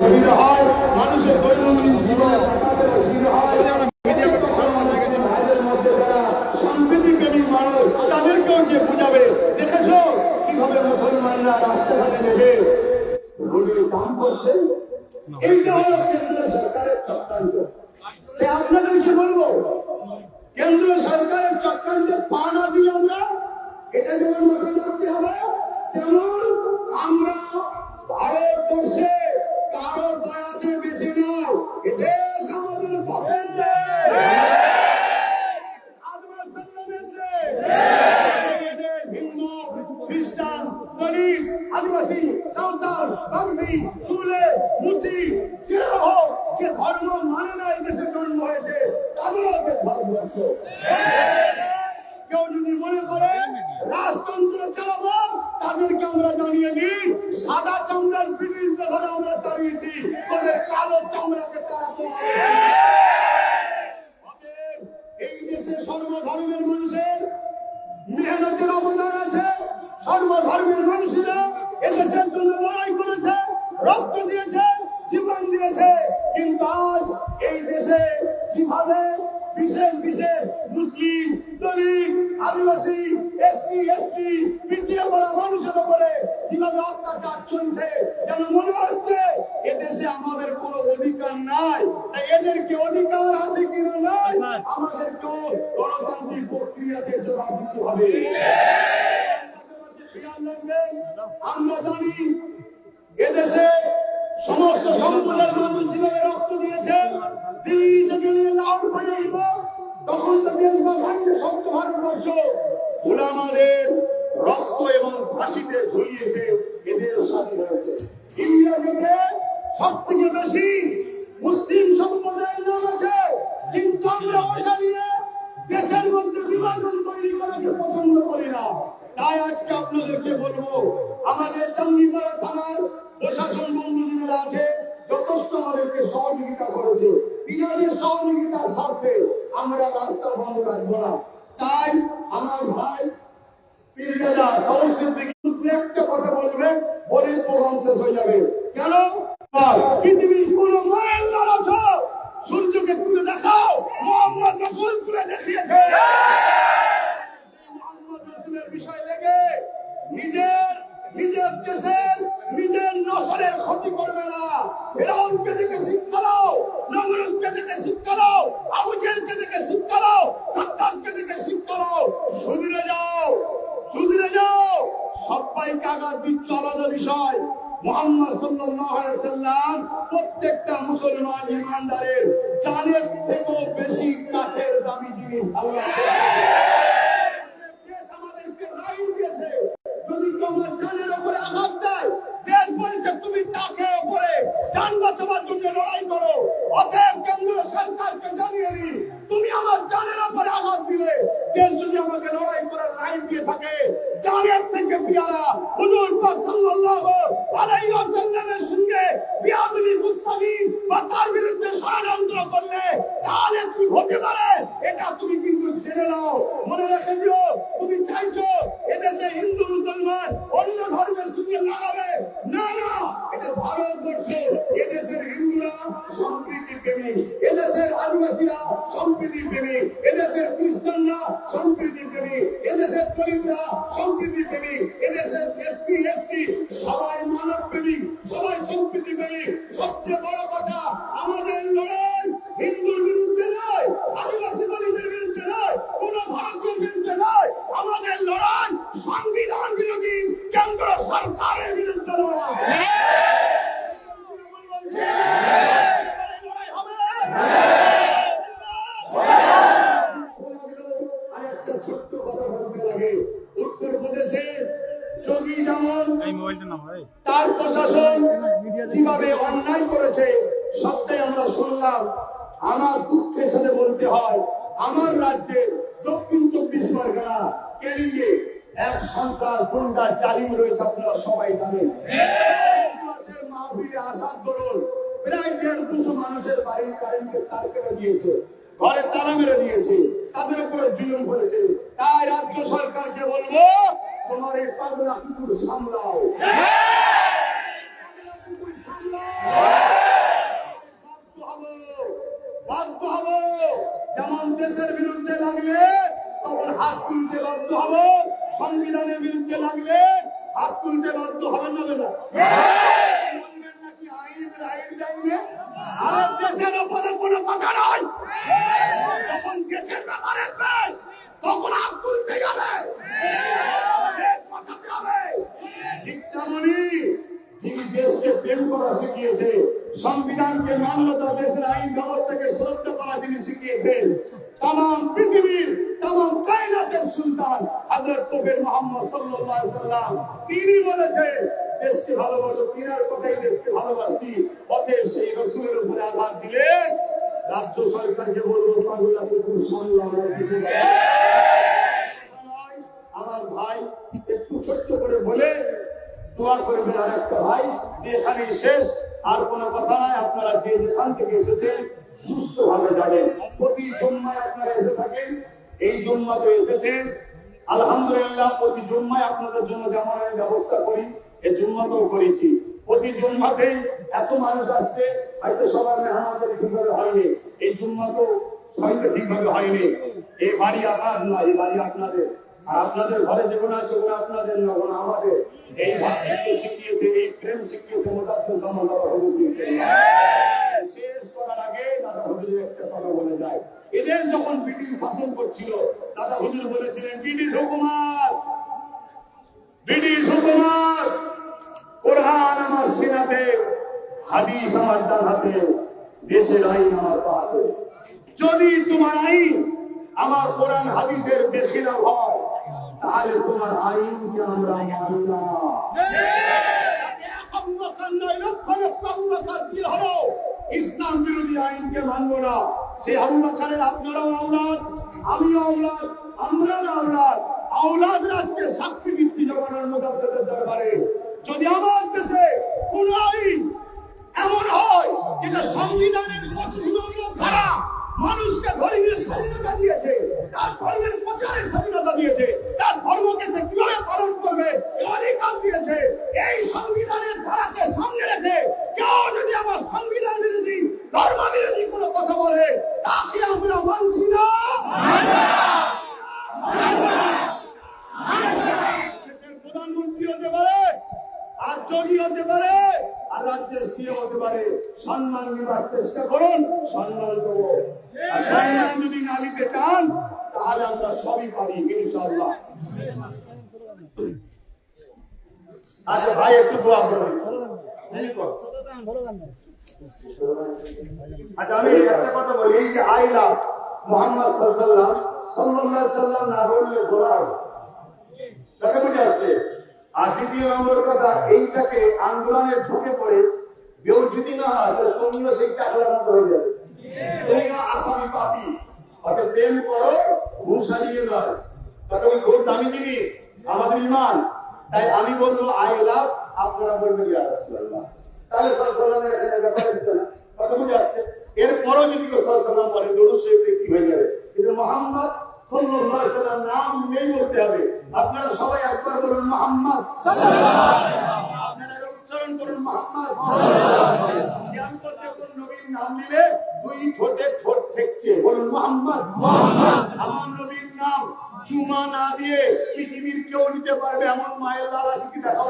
সুবিধা কেন্দ্র সরকারের চক্রান্ত। বলব, কেন্দ্র সরকারের চক্রান্তে পা না দিয়ে আমরা এটা যেমন মাথায় রাখতে হবে, তেমন আমরা ভারতবর্ষে কারও দয়াতে বেঁচে নাও এ দেশ আমাদের বাপের দেশ। আদমের সন্তানের দেশ। এদের হিন্দু, খ্রিস্টান, দলিত, আদিবাসী, সাঁওতাল, বাগদি, তুলে, মুচি, যে হোক, যে ধর্ম মানে না এই দেশে জন্ম হয়েছে তাদেরও কেউ যদি মনে করে রাজতন্ত্র চালাবো তাদেরকে আমরা জানিয়ে দিই, সাদা চামড়ার ব্রিটিশ যখন আমরা দাঁড়িয়েছি তোদের কালো চামড়াকে তাড়াতে এই দেশে সর্বধর্মের মানুষের মেহনতের অবদান আছে, সর্বধর্মের মানুষেরা এদেশের জন্য লড়াই করেছে, রক্ত দিয়েছে যেভাবে বিশেষ বিশেষ মুসলিম দলিত আদিবাসী এসসি এসটি পিছিয়ে পড়া মানুষের উপরে যেভাবে অত্যাচার চলছে যেন মনে হচ্ছে এদেশে আমাদের কোনো অধিকার নাই। তাই এদেরকে অধিকার আছে কিনা নাই? আমাদেরকেও গণতান্ত্রিক প্রক্রিয়াতে জবাব দিতে হবে। আমরা জানি এদেশে সমস্ত সম্প্রদায়ের মানুষ যেভাবে রক্ত দিয়েছে। তখন তো দেশ বা ভাঙবে সত্য ভারতবর্ষ গোলামাদের রক্ত এবং ফাঁসিতে ঝুলিয়েছে এদের স্বাধীন হয়েছে ইন্ডিয়া মুসলিম সম্প্রদায়ের নাম আছে কিন্তু আমরা ওটা নিয়ে দেশের মধ্যে বিভাজন তৈরি করাকে পছন্দ করি না তাই আজকে আপনাদেরকে বলব আমাদের জঙ্গিপাড়া থানার প্রশাসন বন্ধুরা আছে। যথেষ্ট আমাদেরকে সহযোগিতা করেছে। বিজয়ের সহযোগিতার স্বার্থে আমরা রাস্তা বন্ধ রাখব না। তাই আমার ভাই নিজের নিজের দেশের, নিজের নসলের ক্ষতি করবে না। ফেরাউনকে দেখে শিক্ষা দাও নমরুদকে দেখে শিক্ষা দাও আবু জেলকে দেখে শিক্ষা দাও সাদ্দামকে দেখে শিক্ষা দাও। সুবিরে যাও সুবিরে যাও। সবাই কাগার দিচ্ছ আলাদা বিষয়। মোহাম্মদ সাল্লাল্লাহু আলাইহি সাল্লাম প্রত্যেকটা মুসলমান ইমানদারের জানের থেকেও বেশি কাছের দামি জিনিস আল্লাহ দেশ আমাদেরকে রাইট দিয়েছে যদি তোমার জানের উপরে আঘাত দেয় দেশ বলছে তুমি তাকে উপরে জান জন্য লড়াই করো। অতএব কেন্দ্র সরকারকে জানিয়ে তুমি আমার জানের উপরে করলে তাহলে কি হতে পারে? এটা তুমি কিন্তু জেনে নাও। মনে রেখে দিও, তুমি চাইছো এদেশে হিন্দু, মুসলমান অন্য ধর্মের সঙ্গে লাগাবে? না না, এটা ভারতবর্ষ এদেশের হিন্দুরা সম্প্রীতি এদেশের আদিবাসীরা সম্প্রীতি প্রেমিক এদেশের খ্রিস্টানরা সম্প্রীতি প্রেমিক এদেশের দলিতরা সম্প্রীতি প্রেমিক এদেশের এসপি এসটি সবাই মানব প্রেমিক সবাই সম্প্রীতি প্রেমিক সবচেয়ে বড় কথা, আমাদের লড়াই হিন্দুর বিরুদ্ধে নয়, আদিবাসী দলিতের বিরুদ্ধে নয়, কোন ভারতীয় বিরুদ্ধে নয়। আমাদের লড়াই সংবিধান বিরোধী, কেন্দ্র সরকারের দক্ষিণ চব্বিশ পরগনা কেলিংয়ে এক সন্তান গুন্ডা চালিয়ে রয়েছে আপনারা সবাই জানেন। মাহফিলে দরুন প্রায় দেড় দুশো মানুষের বাড়ির তার কেটে দিয়েছে, ঘরে তারা মেরে দিয়েছে, তাদের উপরে জুলুম করেছে। তাই রাজ্য সরকারকে বলব, তোমার এই পাগলা কুকুর সামলাও। বাধ্য হব। সামলাও দেশের বিরুদ্ধে লাগলে তখন হাত তুলতে বাধ্য হব, সংবিধানের বিরুদ্ধে লাগলে হাত তুলতে বাধ্য হবেন না দেয়নি দেশের কোনো দেশের তখন গেলে যিনি দেশকে প্রেম করা শিখিয়েছে সংবিধানকে মান্যতা দেশের আইন ব্যবস্থাকে শ্রদ্ধা করা যিনি শিখিয়েছেন। তাম পৃথিবীর তাম কায়নাতের সুলতান হযরত কবির মোহাম্মদ সাল্লাম তিনি বলেছেন, দেশকে ভালোবাসো, তিনার কথাই দেশকে ভালোবাসি। অতএব সেই রসুলের উপরে আঘাত দিলে রাজ্য সরকারকে বলব পাগলা কুকুর সামলা আমার ভাই, একটু ছোট্ট করে বলে দোয়া করবেন আর একটা ভাই এখানে শেষ। আর কোনো কথা নাই, আপনারা যে যেখান থেকে এসেছেন সুস্থ ভাবে যাবেন। প্রতি জন্মায় আপনারা এসে থাকেন, এই জন্মাতে এসেছেন আলহামদুলিল্লাহ, প্রতি জন্মায় আপনাদের জন্য যেমন আমি ব্যবস্থা করি এই জন্মাতেও করেছি। প্রতি জন্মাতেই এত মানুষ আসছে, হয়তো সবার মেহমানদের ঠিকভাবে হয়নি। এই জন্মাতেও হয়তো ঠিকভাবে হয়নি। এই বাড়ি আপনার না এই বাড়ি আপনাদের। আর আপনাদের ঘরে যেগুলো আছে ওগুলো আপনাদের না ওগুলো আমাদের। এই ভাতৃত্ব শিখিয়েছে এই প্রেম শিখিয়েছে মোটাত্ম দাদা হুজুর শেষ করার আগে দাদা হুজুর একটা কথা বলে যায়। এদের যখন ব্রিটিশ শাসন করছিল, দাদা হুজুর বলেছিলেন ব্রিটিশ হুকুমার ব্রিটিশ হুকুমার কোরআন আমার সিনাতে, হাদিস আমার হাতে, দেশের আইন আমার পাহাতে যদি তোমার আইন আমার কোরআন, হাদিসের বেশি না হয় তাহলে তোমার আইনকে আমরা মানি না। ইসলাম বিরোধী আইনকে না। সেই আপনারাও আওলাদ আওলাদ, আমরাও আওলাদ। আওলাদ রাজকে সাক্ষী দিচ্ছি দরবারে। যদি আমার দেশে কোন আইন এমন হয় যেটা সংবিধানের পঁচিশ নম্বর ধারা মানুষকে ধর্মীয় স্বাধীনতা দিয়েছে তার ধর্মের প্রচারের স্বাধীনতা দিয়েছে তার ধর্মকে সে কীভাবে পালন করবে অধিকার দিয়েছে এই সংবিধানের ধারাকে সামনে রেখে কেউ যদি আমার সংবিধান বিরোধী ধর্ম বিরোধী কোনো কথা বলে তাকে আমরা মানছি না প্রধানমন্ত্রী হতে পারে আর যোগী হতে পারে রাজ্যের সিএ হতে পারে, সম্মান নেবার চেষ্টা করুন, সম্মান দেবো। যদি না নিতে চান, তাহলে আমরা সবই পারি, ইনশাআল্লাহ। আচ্ছা ভাই, একটু দোয়া করুন আচ্ছা আমি একটা কথা বলি, এই যে আইলা মোহাম্মদ সাল্লাল্লাহ সাল্লাল্লাহু সাল্লাম না বললে গোলাম। তাকে বুঝে আসছে? আর দ্বিতীয় নম্বর কথা, এইটাকে আন্দোলনের ঢুকে পড়ে কেউ যদি না হয়, তাহলে তুমিও সেই মতো হয়ে যাবে তুমি না আসামি পাপি, অর্থাৎ প্রেম করো নয় দামি জিনিস, আমাদের ইমান। তাই আমি বলব আই লাভ আপনারা বলবেন তাহলে সাল্লাল্লাহু এখানে ব্যাপার হচ্ছে না কথা বুঝে আসছে। এরপরও যদি কেউ সাল্লাল্লাহু পরে দরুদ শরীফ কি হয়ে যাবে? কিন্তু মোহাম্মদ সাল্লাল্লাহু আলাইহি সাল্লাম নাম নেই বলতে হবে। আপনারা সবাই একবার বলুন মোহাম্মদ। আপনারা উচ্চারণ করুন নবীর নাম নিলে দুই ঠোঁটে ঠোঁট ঠেকছে। বলুন মোহাম্মদ আমার নবীর নাম চুমা না দিয়ে পৃথিবীর কেউ নিতে পারবে এমন মায়ের লাল আছে কি দেখাও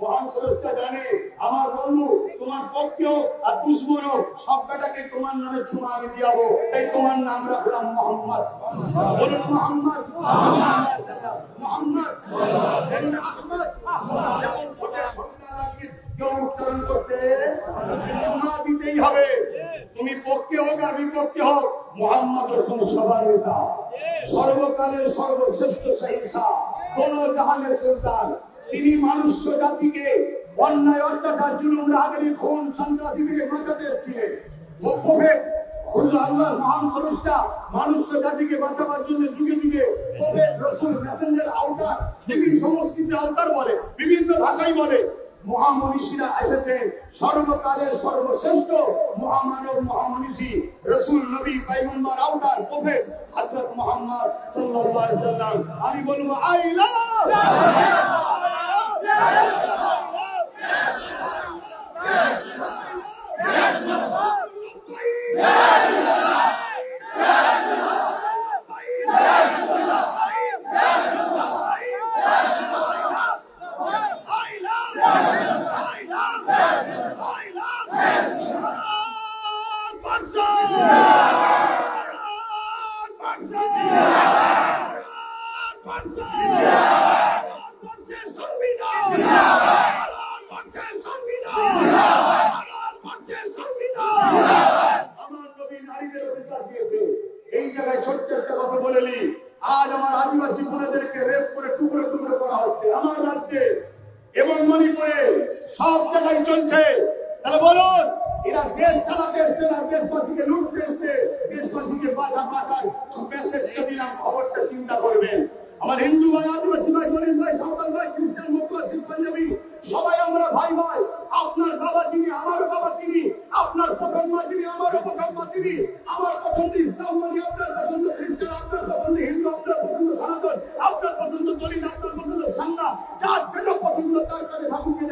মহান স্রষ্টা জানে, আমার বন্ধু, তোমার পক্ষেও আর দুশ্মনও সব বেটাকে তোমার নামে চুমা আমি দিয়াবো তাই তোমার নাম রাখলাম মোহাম্মদ। বলুন, মোহাম্মদ। মোহাম্মদ। আহমদ। দিতেই হবে। তুমি পক্ষে হোক আর বিপক্ষে হোক, মোহাম্মদ রসুল সবার নেতা। সর্বকালের সর্বশ্রেষ্ঠ সহিংসা কোন জাহানের সুলতান। তিনি মানুষ জাতিকে অন্যায়, অত্যাচার, জুলুম রাগের খুন, সন্ত্রাসী থেকে বাঁচাতে এসেছিলেন। আল্লাহর বিভিন্ন সংস্কৃতি বিভিন্ন ভাষাই বলে। মহামনীষীরা এসেছে, সর্বকালের সর্বশ্রেষ্ঠ মহামানব মহামনীষী, রসুল নবী পাইগম্বর আওতার প্রফেট হজরত মোহাম্মদ সাল্লাম আমি বলব, আই লাভ Yeah. বরেলি আজ আমার আদিবাসী বোনেদেরকে রেপ করে টুকরো টুকরো করা হচ্ছে আমার রাজ্যে এবং মণিপুরে জায়গায় চলছে। তাহলে বলুন, এরা দেশ চালাতে এসছে না, দেশবাসীকে লুটতে এসছে দেশবাসীকে বাধা বাধায় মেসেজটা দিলাম, খবরটা চিন্তা করবেন। আমার হিন্দু ভাই, আদিবাসী ভাই, দলিত ভাই, সাঁওতাল ভাই, খ্রিস্টান শিখ পাঞ্জাবি, সবাই আমরা ভাই ভাই। আপনার বাবা তিনি আমারও বাবা তিনি, আপনার প্রথম মা যিনি আমারও প্রথম মা তিনি, আমার পছন্দ ইসলাম মানে আপনার পছন্দ খ্রিস্টান আপনার পছন্দ হিন্দু, আপনার পছন্দ আপনার পছন্দ দলিত আপনার পছন্দ সান্না যার যেটা পছন্দ, তার কাছে ঠাকুরকে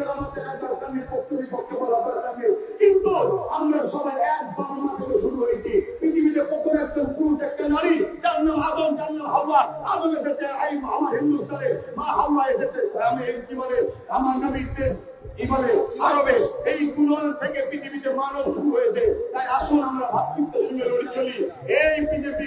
দরকার নেই পক্ষ বিপক্ষ বলা নেই কিন্তু আমরা সবাই এক বাবা মা থেকে শুরু হয়েছি। পৃথিবীতে প্রথম একজন পুরুষ, একটা নারী, যার নাম আদম, যার নাম হাওয়া। আদম এসেছে এই আমার হিন্দুস্তানে। মা হাওয়া এসেছে আমি এই কি বলে আমার নবীতে কি বলে আরবে। এই গুণন থেকে পৃথিবীতে মানব শুরু হয়েছে। তাই আসুন আমরা ভাতৃত্ব লড়ে চলি। এই বিজেপি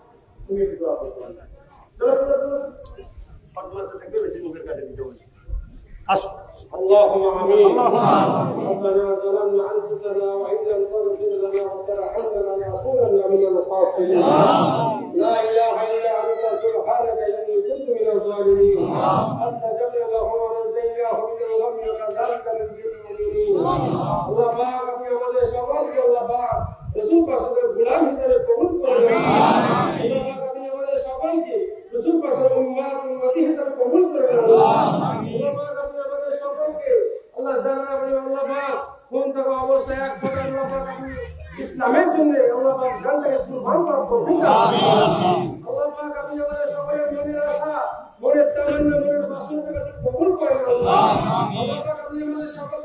তুমি একটু দোয়া করো। চলো, চলো, চলো। ছোট বাচ্চা থাকলে বেশি মুখের কাছে দিতে বলছি আসো اللهم امين اللهم آمين. ربنا ظلمنا انفسنا وان لم تغفر لنا وترحمنا لنكونن من الخاسرين لا اله الا انت سبحانك اني كنت من الظالمين انت جل له ونزيناه من الغم وكذلك ننجي المؤمنين الله পাক আপনি আমাদের সকলকে আল্লাহ পাক রসুল পাকের গোলাম হিসেবে কবুল করুন